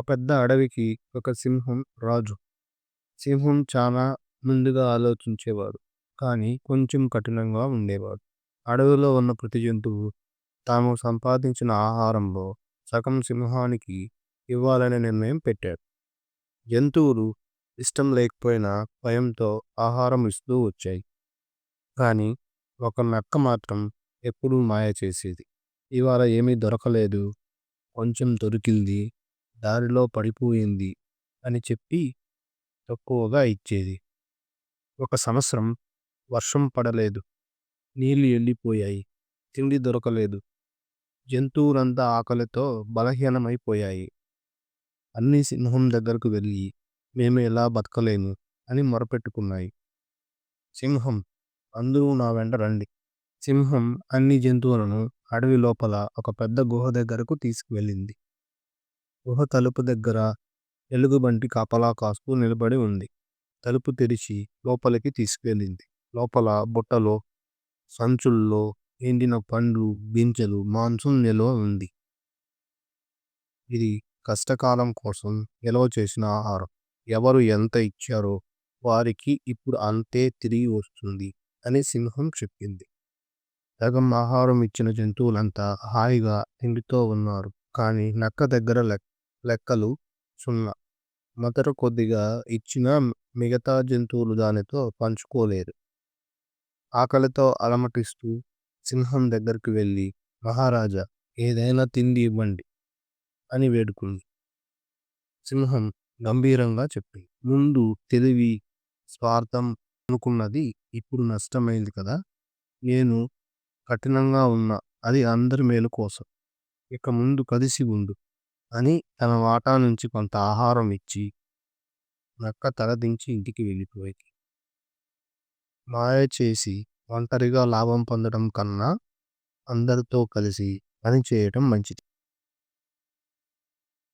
పెద్ద అడవికి ఒక సింహం రాజు. సింహం చాలా ముందుగా ఆలోచించేవాడు. కానీ కొంచెం కఠినంగా ఉండేవాడు. అడవిలో ఉన్న ప్రతి జంతువు తాము సంపాదించిన ఆహారంలో సగం సింహానికి ఇవ్వాలనే నిర్ణయం పెట్టాడు. జంతువులు ఇష్టం లేకపోయినా భయంతో ఆహారం ఇస్తూ వచ్చాయి. కానీ ఒక నక్క మాత్రం ఎప్పుడూ మాయ చేసేది. ఇవాళ ఏమీ దొరకలేదు. కొంచెం దొరికింది. దారిలో పడిపోయింది అని చెప్పి తక్కువగా ఇచ్చేది. ఒక సంవత్సరం వర్షం పడలేదు. నీళ్ళు ఎండిపోయాయి. తిండి దొరకలేదు. జంతువులంతా ఆకలితో బలహీనమైపోయాయి. అన్ని సింహం దగ్గరకు వెళ్ళి మేము ఎలా బతకలేము అని మొరపెట్టుకున్నాయి. సింహం అందరూ నా వెంట రండి. సింహం అన్ని జంతువులను అడవి లోపల ఒక పెద్ద గుహ దగ్గరకు తీసుకువెళ్ళింది. గుహ తలుపు దగ్గర ఎలుగుబంటి కాపలా కాస్తూ నిలబడి ఉంది. తలుపు తెరిచి లోపలికి తీసుకెళ్ళింది లోపల బుట్టలో సంచుల్లో ఎండిన పండ్లు గింజలు మాంసం నిల్వ ఉంది. ఇది కష్టకాలం కోసం నిల్వ చేసిన ఆహారం. ఎవరు ఎంత ఇచ్చారో వారికి ఇప్పుడు అంతే తిరిగి వస్తుంది అని సింహం చెప్పింది. సగం ఆహారం ఇచ్చిన జంతువులంతా హాయిగా తిండితో ఉన్నారు. కానీ నక్క దగ్గర లెక్క లెక్కలు సున్నా. మొదట కొద్దిగా ఇచ్చినా మిగతా జంతువులు దానితో పంచుకోలేదు. ఆకలితో అలమటిస్తూ సింహం దగ్గరికి వెళ్ళి మహారాజా ఏదైనా తిండి ఇవ్వండి అని వేడుకుంది. సింహం గంభీరంగా చెప్పింది. ముందు తెలివి స్వార్థం అనుకున్నది ఇప్పుడు నష్టమైంది కదా. నేను కఠినంగా ఉన్నా అది అందరి మేలు కోసం. ఇక ముందు కలిసి ఉండు అని తన వాటా నుంచి కొంత ఆహారం ఇచ్చి నక్క తలదించి ఇంటికి వెళ్ళిపోయింది. మాయ చేసి ఒంటరిగా లాభం పొందడం కన్నా అందరితో కలిసి పని చేయటం మంచిది.